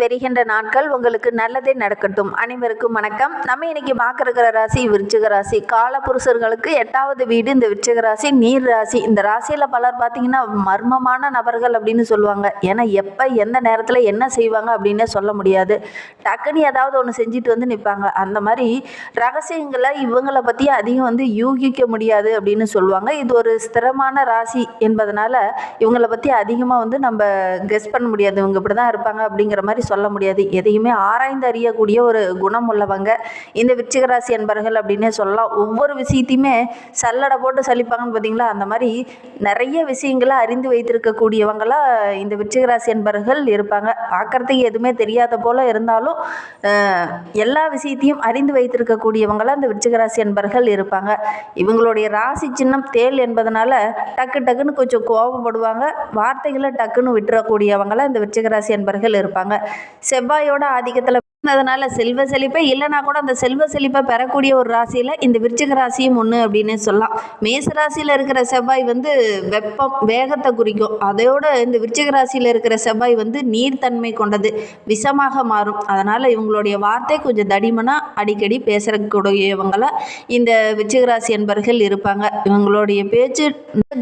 வருகின்ற நாட்கள் உங்களுக்கு நல்லதே நடக்கட்டும். அனைவருக்கும் வணக்கம். நம்ம இன்னைக்கு பார்க்கறக்கிற ராசி விருச்சிக ராசி. கால புருஷர்களுக்கு எட்டாவது வீடு இந்த விருச்சிக ராசி நீர் ராசி. இந்த ராசியில் பலர் பார்த்தீங்கன்னா மர்மமான நபர்கள் அப்படின்னு சொல்லுவாங்க. ஏன்னா எப்போ எந்த நேரத்தில் என்ன செய்வாங்க அப்படின்னே சொல்ல முடியாது. டக்குன்னு ஏதாவது ஒன்று செஞ்சுட்டு வந்து நிற்பாங்க அந்த மாதிரி ரகசியங்களை இவங்களை பற்றி அதிகம் வந்து யூகிக்க முடியாது அப்படின்னு சொல்லுவாங்க. இது ஒரு ஸ்திரமான ராசி என்பதனால இவங்களை பற்றி அதிகமாக வந்து நம்ம கெஸ் பண்ண முடியாது. இவங்க இப்படி தான் இருப்பாங்க அப்படிங்கிற மாதிரி சொல்ல முடியாது. எதையுமே ஆராய்ந்து அறியக்கூடிய ஒரு குணம் உள்ளவங்க. இந்த விருச்சிகராசி என்பர்கள் அப்படின்னே சொல்லலாம். ஒவ்வொரு விஷயத்தையுமே சல்லடை போட்டு சலிப்பாங்கன்னு பார்த்தீங்களா? அந்த மாதிரி நிறைய விஷயங்களை அறிந்து வைத்திருக்கக்கூடியவங்களா இந்த விருச்சிகராசி என்பர்கள் இருப்பாங்க. பார்க்கறதுக்கு எதுவுமே தெரியாத போல இருந்தாலும் எல்லா விஷயத்தையும் அறிந்து வைத்திருக்கக்கூடியவங்களா இந்த விருச்சிகராசி என்பர்கள் இருப்பாங்க. இவங்களுடைய ராசி சின்னம் தேல் என்பதனால டக்கு டக்குன்னு கொஞ்சம் கோபப்படுவாங்க வார்த்தைகளை டக்குன்னு விட்டுறக்கூடியவங்களா இந்த விருச்சிகராசி என்பர்கள் இருப்பாங்க. செவ்வாயோட ஆதிக்கத்தில் அதனால செல்வ செழிப்பை இல்லைனா கூட அந்த செல்வ செழிப்பை பெறக்கூடிய ஒரு ராசியில் இந்த விருச்சிக ராசியும் ஒன்று அப்படின்னு சொல்லலாம். மேச ராசியில் இருக்கிற செவ்வாய் வந்து வெப்பம் வேகத்தை குறிக்கும். அதோட இந்த விருச்சிக ராசியில் இருக்கிற செவ்வாய் வந்து நீர்த்தன்மை கொண்டது விஷமாக மாறும். அதனால் இவங்களுடைய வார்த்தை கொஞ்சம் தடிமனாக அடிக்கடி பேசக்கூடியவங்களா இந்த விருச்சிக ராசி என்பர்கள் இருப்பாங்க. இவங்களுடைய பேச்சு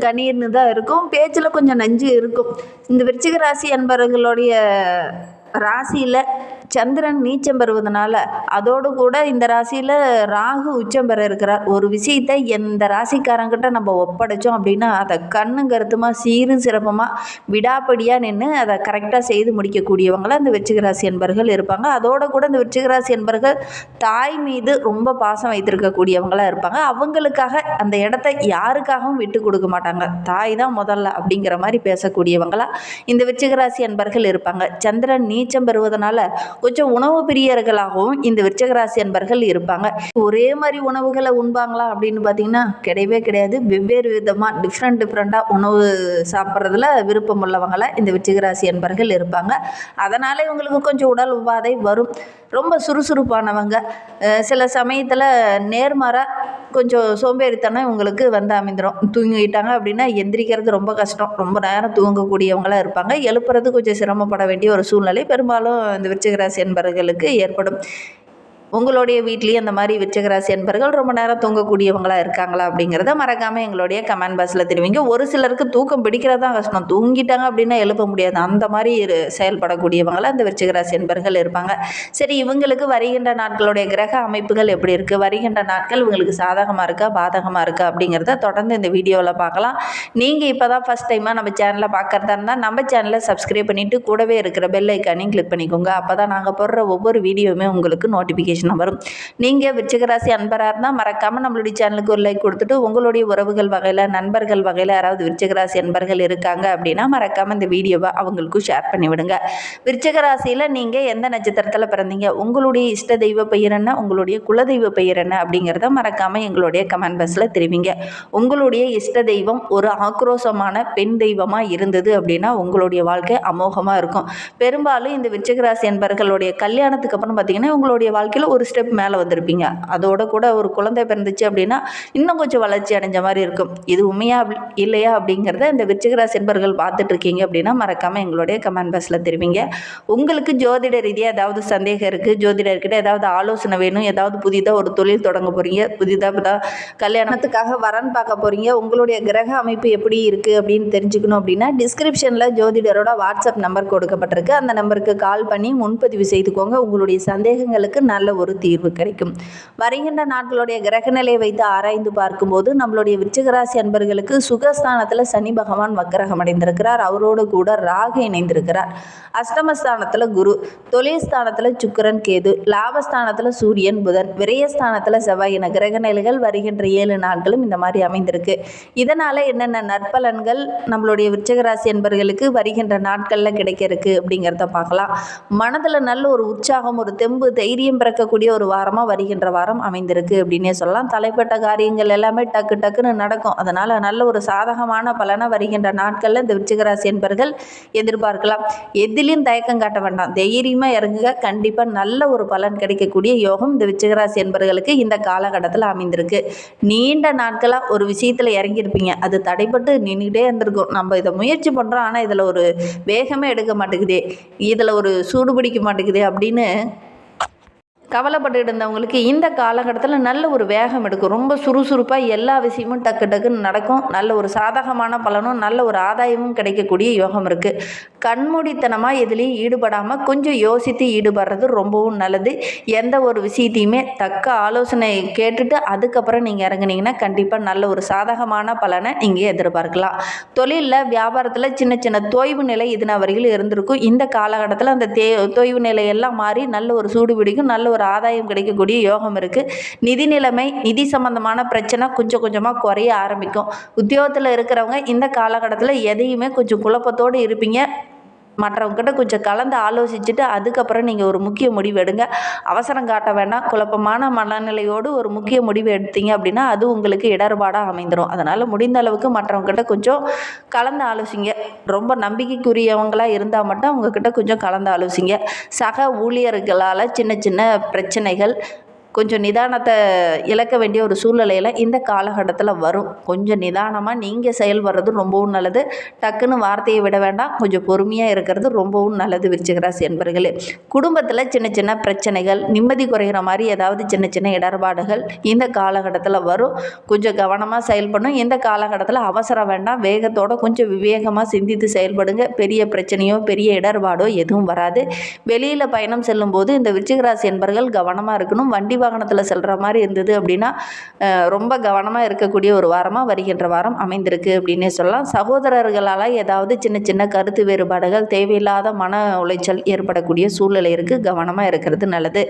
கணீர்னு தான் இருக்கும். பேச்சில் கொஞ்சம் நஞ்சு இருக்கும். இந்த விருச்சிக ராசி என்பர்களுடைய ராசியில் சந்திரன் நீச்சம் பெறுவதனால அதோடு கூட இந்த ராசியில் ராகு உச்சம் பெற இருக்கிறார். ஒரு விஷயத்தை எந்த ராசிக்காரங்கிட்ட நம்ம ஒப்படைச்சோம் அப்படின்னா அதை கண்ணும் கருத்துமாக சீரும் சிறப்பமாக விடாப்படியாக நின்று அதை கரெக்டாக செய்து முடிக்கக்கூடியவங்களாம் இந்த விருச்சிகராசி என்பர்கள் இருப்பாங்க. அதோடு கூட இந்த விருச்சிகராசி என்பர்கள் தாய் மீது ரொம்ப பாசம் வைத்திருக்கக்கூடியவங்களாக இருப்பாங்க. அவங்களுக்காக அந்த இடத்த யாருக்காகவும் விட்டு கொடுக்க மாட்டாங்க. தாய் தான் முதல்ல அப்படிங்கிற மாதிரி பேசக்கூடியவங்களா இந்த விருச்சிகராசி என்பர்கள் இருப்பாங்க. சந்திரன் நீச்சம் பெறுவதனால கொஞ்சம் உணவு பிரியர்களாகவும் இந்த விருச்சகராசி அன்பர்கள் இருப்பாங்க. ஒரே மாதிரி உணவுகளை உண்பாங்களா அப்படின்னு பார்த்தீங்கன்னா கிடையவே கிடையாது. வெவ்வேறு விதமாக டிஃப்ரெண்ட் டிஃப்ரெண்ட்டாக உணவு சாப்பிட்றதுல விருப்பம் உள்ளவங்களாக இந்த விருச்சிக அன்பர்கள் இருப்பாங்க. அதனால் இவங்களுக்கு கொஞ்சம் உடல் உபாதை வரும். ரொம்ப சுறுசுறுப்பானவங்க. சில சமயத்தில் நேர்மாறாக கொஞ்சம் சோம்பேறித்தனம் இவங்களுக்கு வந்து அமைந்துடும் தூங்கிட்டாங்க அப்படின்னா எந்திரிக்கிறது ரொம்ப கஷ்டம். ரொம்ப நேரம் தூங்கக்கூடியவங்களாக இருப்பாங்க. எழுப்புறது கொஞ்சம் சிரமப்பட வேண்டிய ஒரு சூழ்நிலை. பெரும்பாலும் இந்த விருச்சிகராசி என்பவர்களுக்கு ஏற்படும். உங்களுடைய வீட்லேயும் அந்த மாதிரி விருச்சிக அன்பர்கள் என்பர்கள் ரொம்ப நேரம் தூங்கக்கூடியவங்களா இருக்காங்களா அப்படிங்கிறத மறக்காமல் எங்களுடைய கமெண்ட் பாக்ஸில் தெரிவிங்க. ஒரு சிலருக்கு தூக்கம் பிடிக்கிறதா கஷ்டம். தூங்கிட்டாங்க அப்படின்னா எழுப்ப முடியாது. அந்த மாதிரி இரு- அந்த இந்த அன்பர்கள் என்பர்கள் இருப்பாங்க. சரி இவங்களுக்கு வருகின்ற நாட்களுடைய கிரக அமைப்புகள் எப்படி இருக்குது வருகின்ற நாட்கள் இவங்களுக்கு சாதகமாக இருக்கா? பாதகமாக இருக்கா? அப்படிங்கிறத தொடர்ந்து இந்த வீடியோவில் பார்க்கலாம். நீங்கள் இப்போ தான் ஃபஸ்ட் டைமாக நம்ம சேனலை பார்க்குறதா இருந்தால் நம்ம சேனலை சப்ஸ்கிரைப் பண்ணிவிட்டு கூடவே இருக்கிற பெல் ஐக்கானையும் கிளிக் பண்ணிக்கோங்க. அப்போ தான் நாங்கள் போடுற ஒவ்வொரு வீடியோவுமே உங்களுக்கு நோட்டிஃபிகேஷன் வரும். நீங்கள் விருச்சிகராசி அன்பராக இருந்தால் மறக்காமல் நம்மளுடைய சேனலுக்கு ஒரு லைக் கொடுத்துட்டு உங்களுடைய உறவுகள் வகையில் நண்பர்கள் வகையில் யாராவது விருச்சிகராசி அன்பர்கள் இருக்காங்க அப்படின்னா மறக்காமல் இந்த வீடியோவை அவங்களுக்கும் ஷேர் பண்ணிவிடுங்க விடுங்க. நீங்கள் எந்த நட்சத்திரத்தில் பிறந்தீங்க? உங்களுடைய இஷ்ட தெய்வ பெயர் என்ன? உங்களுடைய குலதெய்வ பெயர் என்ன? அப்படிங்கிறத மறக்காமல் எங்களுடைய கமெண்ட் பாக்ஸில் தெரிவிங்க. உங்களுடைய இஷ்ட தெய்வம் ஒரு ஆக்ரோஷமான பெண் தெய்வமாக இருந்தது அப்படின்னா உங்களுடைய வாழ்க்கை அமோகமாக இருக்கும். பெரும்பாலும் இந்த விருச்சிகராசி என்பர்களுடைய கல்யாணத்துக்கு அப்புறம் பார்த்தீங்கன்னா உங்களுடைய வாழ்க்கையில் ஒரு ஸ்டெப் மேலே வந்திருப்பீங்க. அதோட கூட ஒரு குழந்தை பிறந்துச்சு அப்படின்னா இன்னும் கொஞ்சம் வளர்ச்சி அடைஞ்ச மாதிரி இருக்கும். இது உண்மையா இல்லையா அப்படிங்கிறத இந்த விருச்சிகராசி என்பர்கள் பார்த்துட்டு இருக்கீங்க அப்படின்னா மறக்காமல் எங்களுடைய கமெண்ட் பாக்ஸில் தெரிவிங்க. உங்களுக்கு ஜோதிட ரீதியாக ஏதாவது சந்தேகம் இருக்குது ஜோதிடர்கிட்ட ஏதாவது ஆலோசனை வேணும்? ஏதாவது புதிதாக ஒரு தொழில் தொடங்க போகிறீங்க புதிதாக கல்யாணத்துக்காக வரன் பார்க்க போகிறீங்க உங்களுடைய கிரக அமைப்பு எப்படி இருக்குது அப்படின்னு தெரிஞ்சுக்கணும் அப்படின்னா டிஸ்கிரிப்ஷனில் ஜோதிடரோட வாட்ஸ்அப் நம்பர் கொடுக்கப்பட்டிருக்கு. அந்த நம்பருக்கு கால் பண்ணி முன்பதிவு செய்துக்கோங்க. உங்களுடைய சந்தேகங்களுக்கு நல்ல ஒரு தீர்வு கிடைக்கும். வருகின்ற நாட்களுடைய கிரக நிலையை வைத்து ஆராய்ந்து பார்க்கும்போது நம்மளுடைய விருச்சிகராசி அன்பர்களுக்கு சுகஸ்தானத்தில் சனி பகவான் வக்கரகம் அடைந்திருக்கிறார். அவரோடு கூட ராகு இணைந்திருக்கிறார். அஷ்டமஸ்தானத்தில் குரு தொழில் ஸ்தானத்தில் சுக்கிரன் கேது லாபஸ்தானத்தில் சூரியன் புதன் விரயஸ்தானத்தில் செவ்வாய் என கிரக நிலைகள் வருகின்ற ஏழு நாட்களும் இந்த மாதிரி அமைந்திருக்கு. இதனால் என்னென்ன நற்பலன்கள் நம்மளுடைய விருச்சகராசி என்பர்களுக்கு வருகின்ற நாட்களில் கிடைக்க இருக்கு அப்படிங்கிறத பார்க்கலாம். மனதில் நல்ல ஒரு உற்சாகம் ஒரு தெம்பு தைரியம் பிறக்க நடக்கக்கூடிய ஒரு வாரமாக வருகின்ற வாரம் அமைந்திருக்கு அப்படின்னே சொல்லலாம். தலைப்பட்ட காரியங்கள் எல்லாமே டக்கு டக்குன்னு நடக்கும். அதனால் நல்ல ஒரு சாதகமான பலனாக வருகின்ற நாட்களில் இந்த விருச்சிகராசி என்பர்கள் எதிர்பார்க்கலாம். எதிலையும் தயக்கம் காட்ட வேண்டாம். தைரியமாக இறங்குக. கண்டிப்பாக நல்ல ஒரு பலன் கிடைக்கக்கூடிய யோகம் இந்த விருச்சிகராசி என்பர்களுக்கு இந்த காலகட்டத்தில் அமைந்திருக்கு. நீண்ட நாட்களாக ஒரு விஷயத்தில் இறங்கியிருப்பீங்க. அது தடைப்பட்டு நின்றுக்கிட்டே இருந்திருக்கும். நம்ம இதை முயற்சி பண்ணுறோம் ஆனால் இதில் ஒரு வேகமே எடுக்க மாட்டேங்குதே. இதில் ஒரு சூடு பிடிக்க மாட்டேங்குதே அப்படின்னு கவலைப்பட்டு இருந்தவங்களுக்கு இந்த காலகட்டத்தில் நல்ல ஒரு வேகம் எடுக்கும். ரொம்ப சுறுசுறுப்பாக எல்லா விஷயமும் டக்கு டக்குன்னு நடக்கும். நல்ல ஒரு சாதகமான பலனும் நல்ல ஒரு ஆதாயமும் கிடைக்கக்கூடிய யோகம் இருக்குது கண்மூடித்தனமாக எதுலேயும் ஈடுபடாமல் கொஞ்சம் யோசித்து ஈடுபடுறது ரொம்பவும் நல்லது. எந்த ஒரு விஷயத்தையுமே தக்க ஆலோசனை கேட்டுட்டு அதுக்கப்புறம் நீங்கள் இறங்குனீங்கன்னா கண்டிப்பாக நல்ல ஒரு சாதகமான பலனை நீங்கள் எதிர்பார்க்கலாம். தொழிலில் வியாபாரத்தில் சின்ன சின்ன தொய்வு நிலை இதுனா வரையில் இருந்திருக்கும். இந்த காலகட்டத்தில் அந்த தே தொய்வு நிலையெல்லாம் மாறி நல்ல ஒரு சூடு பிடிக்கும் நல்ல ஒரு ஆதாயம் கிடைக்கக்கூடிய யோகம் இருக்குது நிதி நிலைமை நிதி சம்பந்தமான பிரச்சனை கொஞ்சம் கொஞ்சமாக குறைய ஆரம்பிக்கும். உத்தியோகத்தில் இருக்கிறவங்க இந்த காலகட்டத்தில் எதையுமே கொஞ்சம் குழப்பத்தோடு இருப்பீங்க. மற்றவங்ககிட்ட கொஞ்சம் கலந்து ஆலோசிச்சுட்டு அதுக்கப்புறம் நீங்கள் ஒரு முக்கிய முடிவு எடுங்க. அவசரம் காட்ட வேண்டாம். குழப்பமான மனநிலையோடு ஒரு முக்கிய முடிவு எடுத்தீங்க அப்படின்னா அது உங்களுக்கு இடர்பாடாக அமைந்துடும் அதனால் முடிந்த அளவுக்கு மற்றவங்ககிட்ட கொஞ்சம் கலந்து ஆலோசிங்க. ரொம்ப நம்பிக்கைக்குரியவங்களாக இருந்தால் மட்டும் அவங்கக்கிட்ட கொஞ்சம் கலந்து ஆலோசிங்க. சக ஊழியர்களால் சின்ன சின்ன பிரச்சனைகள் கொஞ்சம் நிதானத்தை இழக்க வேண்டிய ஒரு சூழ்நிலையில் இந்த காலகட்டத்தில் வரும். கொஞ்சம் நிதானமாக நீங்கள் செயல்படுறது ரொம்பவும் நல்லது. டக்குன்னு வார்த்தையை விட வேண்டாம். கொஞ்சம் பொறுமையாக இருக்கிறது ரொம்பவும் நல்லது விருச்சிகராசி என்பர்களே. குடும்பத்தில் சின்ன சின்ன பிரச்சனைகள் நிம்மதி குறைகிற மாதிரி ஏதாவது சின்ன சின்ன இடர்பாடுகள் இந்த காலகட்டத்தில் வரும். கொஞ்சம் கவனமாக செயல்படணும். இந்த காலகட்டத்தில் அவசரம் வேண்டாம். வேகத்தோட கொஞ்சம் விவேகமாக சிந்தித்து செயல்படுங்க. பெரிய பிரச்சனையோ பெரிய இடர்பாடோ எதுவும் வராது. வெளியில் பயணம் செல்லும்போது இந்த விருச்சிகராசி என்பர்கள் கவனமாக இருக்கணும். வண்டி வாகனத்தில் செல்கிற மாதிரி இருந்தது அப்படின்னா ரொம்ப கவனமாக இருக்கக்கூடிய ஒரு வாரமாக வருகின்ற வாரம் அமைந்திருக்கு அப்படின்னே சொல்லலாம். சகோதரர்களால் ஏதாவது சின்ன சின்ன கருத்து வேறுபாடுகள் தேவையில்லாத மன உளைச்சல் ஏற்படக்கூடிய சூழ்நிலை இருக்குது கவனமாக இருக்கிறது நல்லது.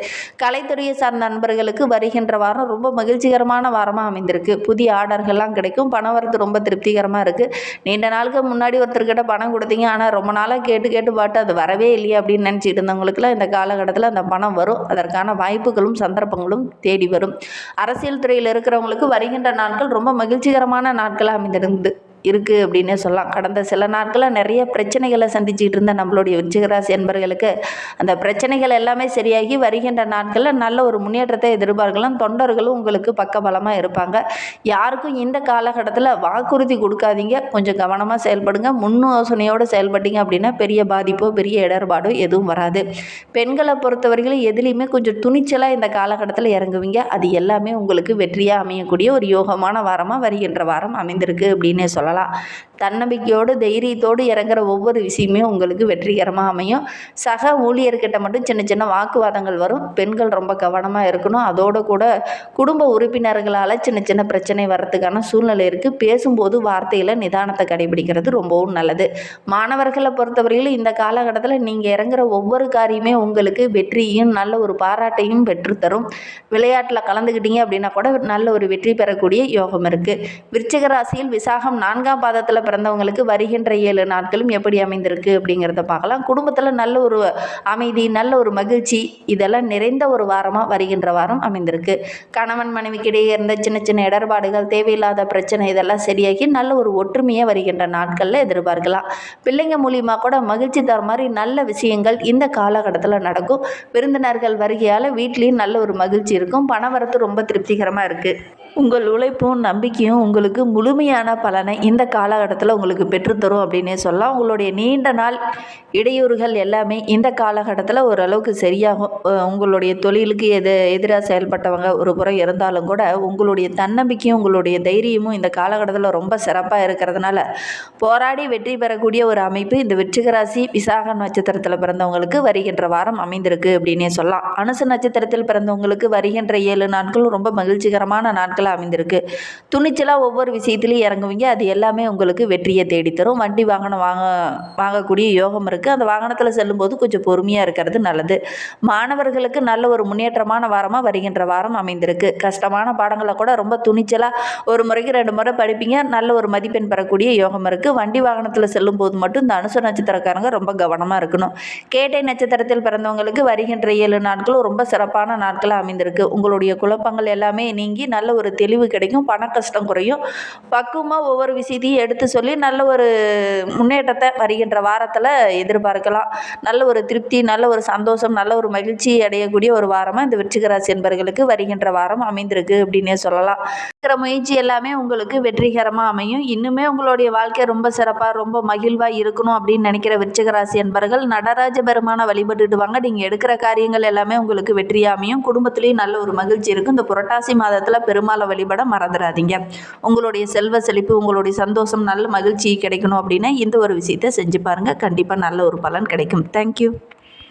கலைத்துறையை சார்ந்த நண்பர்களுக்கு வருகின்ற வாரம் ரொம்ப மகிழ்ச்சிகரமான வாரமாக அமைந்திருக்கு. புதிய ஆர்டர்கள்லாம் கிடைக்கும். பணம் வரது ரொம்ப திருப்திகரமாக இருக்குது நீண்ட நாளுக்கு முன்னாடி ஒருத்தர்கிட்ட பணம் கொடுத்தீங்க. ஆனால் ரொம்ப நாளாக கேட்டு கேட்டு பாட்டு அது வரவே இல்லையே அப்படின்னு நினச்சிட்டு இருந்தவங்களுக்குலாம் இந்த காலகட்டத்தில் அந்த பணம் வரும். அதற்கான வாய்ப்புகளும் சந்தர்ப்பங்களும் தேடி வரும். அரசியல் துறையில் இருக்கிறவங்களுக்கு வருகின்ற நாட்கள் ரொம்ப மகிழ்ச்சிகரமான நாட்களாக அமைந்திருந்து இருக்குது அப்படின்னே சொல்லலாம். கடந்த சில நாட்களாக நிறைய பிரச்சனைகளை சந்திச்சுக்கிட்டு இருந்த நம்மளுடைய விருச்சிகராசி என்பர்களுக்கு அந்த பிரச்சனைகள் எல்லாமே சரியாகி வருகின்ற நாட்களில் நல்ல ஒரு முன்னேற்றத்தை எதிர்பார்க்கலாம். தொண்டர்களும் உங்களுக்கு பக்கபலமாக இருப்பாங்க. யாருக்கும் இந்த காலகட்டத்தில் வாக்குறுதி கொடுக்காதீங்க. கொஞ்சம் கவனமாக செயல்படுங்க. முன் யோசனையோடு செயல்பட்டீங்க அப்படின்னா பெரிய பாதிப்போ பெரிய இடர்பாடோ எதுவும் வராது. பெண்களை பொறுத்தவரையிலும் எதுலேயுமே கொஞ்சம் துணிச்சலாக இந்த காலகட்டத்தில் இறங்குவீங்க. அது எல்லாமே உங்களுக்கு வெற்றியாக அமையக்கூடிய ஒரு யோகமான வாரமாக வருகின்ற வாரம் அமைந்திருக்கு அப்படின்னே சொல்லலாம். தன்னம்பிக்கையோடு தைரியத்தோடு இறங்குற ஒவ்வொரு விஷயமே உங்களுக்கு வெற்றிகரமாக அமையும். சக ஊழியர்கிட்ட மட்டும் சின்ன சின்ன வாக்குவாதங்கள் வரும். பெண்கள் ரொம்ப கவனமாக இருக்கணும். அதோடு கூட குடும்ப உறுப்பினர்களால் சின்ன சின்ன பிரச்சனை வர்றதுக்கான சூழ்நிலை இருக்குது பேசும்போது வார்த்தையில் நிதானத்தை கடைபிடிக்கிறது ரொம்பவும் நல்லது. மாணவர்களை பொறுத்தவரையிலும் இந்த காலகட்டத்தில் நீங்கள் இறங்குற ஒவ்வொரு காரியமே உங்களுக்கு வெற்றியும் நல்ல ஒரு பாராட்டையும் பெற்றுத்தரும். விளையாட்டில் கலந்துக்கிட்டீங்க அப்படின்னா கூட நல்ல ஒரு வெற்றி பெறக்கூடிய யோகம் இருக்குது விருச்சிக ராசியில் விசாகம் நான்காம் பாதத்தில் பிறந்தவங்களுக்கு வருகின்ற ஏழு நாட்களும் எப்படி அமைந்திருக்கு அப்படிங்கிறத பார்க்கலாம். குடும்பத்தில் நல்ல ஒரு அமைதி நல்ல ஒரு மகிழ்ச்சி இதெல்லாம் நிறைந்த ஒரு வாரமாக வருகின்ற வாரம் அமைந்திருக்கு. கணவன் மனைவிக்கிடையே இருந்த சின்ன சின்ன இடர்பாடுகள் தேவையில்லாத பிரச்சனை இதெல்லாம் சரியாகி நல்ல ஒரு ஒற்றுமையை வருகின்ற நாட்களில் எதிர்பார்க்கலாம். பிள்ளைங்க மூலியமாக கூட மகிழ்ச்சி தர மாதிரி நல்ல விஷயங்கள் இந்த காலகட்டத்தில் நடக்கும். விருந்தினர்கள் வருகையால் வீட்லேயும் நல்ல ஒரு மகிழ்ச்சி இருக்கும். பணவரத்து ரொம்ப திருப்திகரமாக இருக்குது உங்கள் உழைப்பும் நம்பிக்கையும் உங்களுக்கு முழுமையான பலனை இந்த காலகட்டத்தில் உங்களுக்கு பெற்றுத்தரும் அப்படின்னே சொல்லலாம். உங்களுடைய நீண்ட நாள் இடையூறுகள் எல்லாமே இந்த காலகட்டத்தில் ஓரளவுக்கு சரியாகும். உங்களுடைய தொழிலுக்கு எது எதிராக செயல்பட்டவங்க ஒரு புறம் இருந்தாலும் கூட உங்களுடைய தன்னம்பிக்கையும் உங்களுடைய தைரியமும் இந்த காலகட்டத்தில் ரொம்ப சிறப்பாக இருக்கிறதுனால போராடி வெற்றி பெறக்கூடிய ஒரு அமைப்பு இந்த வெற்றிகராசி விசாக நட்சத்திரத்தில் பிறந்தவங்களுக்கு வருகின்ற வாரம் அமைந்திருக்கு அப்படின்னே சொல்லலாம். அனுச நட்சத்திரத்தில் பிறந்தவங்களுக்கு வருகின்ற ஏழு நாட்களும் ரொம்ப மகிழ்ச்சிகரமான நாட்களாக அமைந்திருக்கு. துணிச்சலாக ஒவ்வொரு விஷயத்துலையும் இறங்குவீங்க. அது எல்லாமே உங்களுக்கு வெற்றியை தேடித்தரும். வண்டி வாகனம் வாங்க வாங்கக்கூடிய யோகம் இருக்குது அந்த வாகனத்தில் செல்லும்போது கொஞ்சம் பொறுமையாக இருக்கிறது நல்லது. மாணவர்களுக்கு நல்ல ஒரு முன்னேற்றமான வாரமாக வருகின்ற வாரம் அமைந்திருக்கு. கஷ்டமான பாடங்களை கூட ரொம்ப துணிச்சலாக ஒரு முறைக்கு ரெண்டு முறை படிப்பீங்க. நல்ல ஒரு மதிப்பெண் பெறக்கூடிய யோகம் இருக்குது வண்டி வாகனத்தில் செல்லும்போது மட்டும் இந்த அனுச நட்சத்திரக்காரங்க ரொம்ப கவனமாக இருக்கணும். கேட்டை நட்சத்திரத்தில் பிறந்தவங்களுக்கு வருகின்ற ஏழு நாட்களும் ரொம்ப சிறப்பான நாட்களாக அமைந்திருக்கு. உங்களுடைய குழப்பங்கள் எல்லாமே நீங்கி நல்ல ஒரு தெளிவு கிடைக்கும். பண கஷ்டம் குறையும். பக்குவமாக ஒவ்வொரு விஷயம் விஷயத்தையும் எடுத்து சொல்லி நல்ல ஒரு முன்னேற்றத்தை வருகின்ற வாரத்தில் எதிர்பார்க்கலாம். நல்ல ஒரு திருப்தி நல்ல ஒரு சந்தோஷம் நல்ல ஒரு மகிழ்ச்சி அடையக்கூடிய ஒரு வாரமாக இந்த விருச்சிகராசி என்பர்களுக்கு வருகின்ற வாரம் அமைந்திருக்கு அப்படின்னே சொல்லலாம். இருக்கிற முயற்சி எல்லாமே உங்களுக்கு வெற்றிகரமாக அமையும். இன்னுமே உங்களுடைய வாழ்க்கை ரொம்ப சிறப்பாக ரொம்ப மகிழ்வாக இருக்கணும் அப்படின்னு நினைக்கிற விருச்சிகராசி என்பர்கள் நடராஜ பெருமான வழிபட்டுடுவாங்க நீங்கள் எடுக்கிற காரியங்கள் எல்லாமே உங்களுக்கு வெற்றியாக அமையும். குடும்பத்துலேயும் நல்ல ஒரு மகிழ்ச்சி இருக்கும். இந்த புரட்டாசி மாதத்தில் பெருமாளை வழிபட மறந்துடாதீங்க. உங்களுடைய செல்வ செழிப்பு உங்களுடைய சந்தோஷம் நல்ல மகிழ்ச்சி கிடைக்கணும் அப்படின்னா இந்த ஒரு விஷயத்தை செஞ்சு பாருங்கள் கண்டிப்பாக நல்ல ஒரு பலன் கிடைக்கும். தேங்க்யூ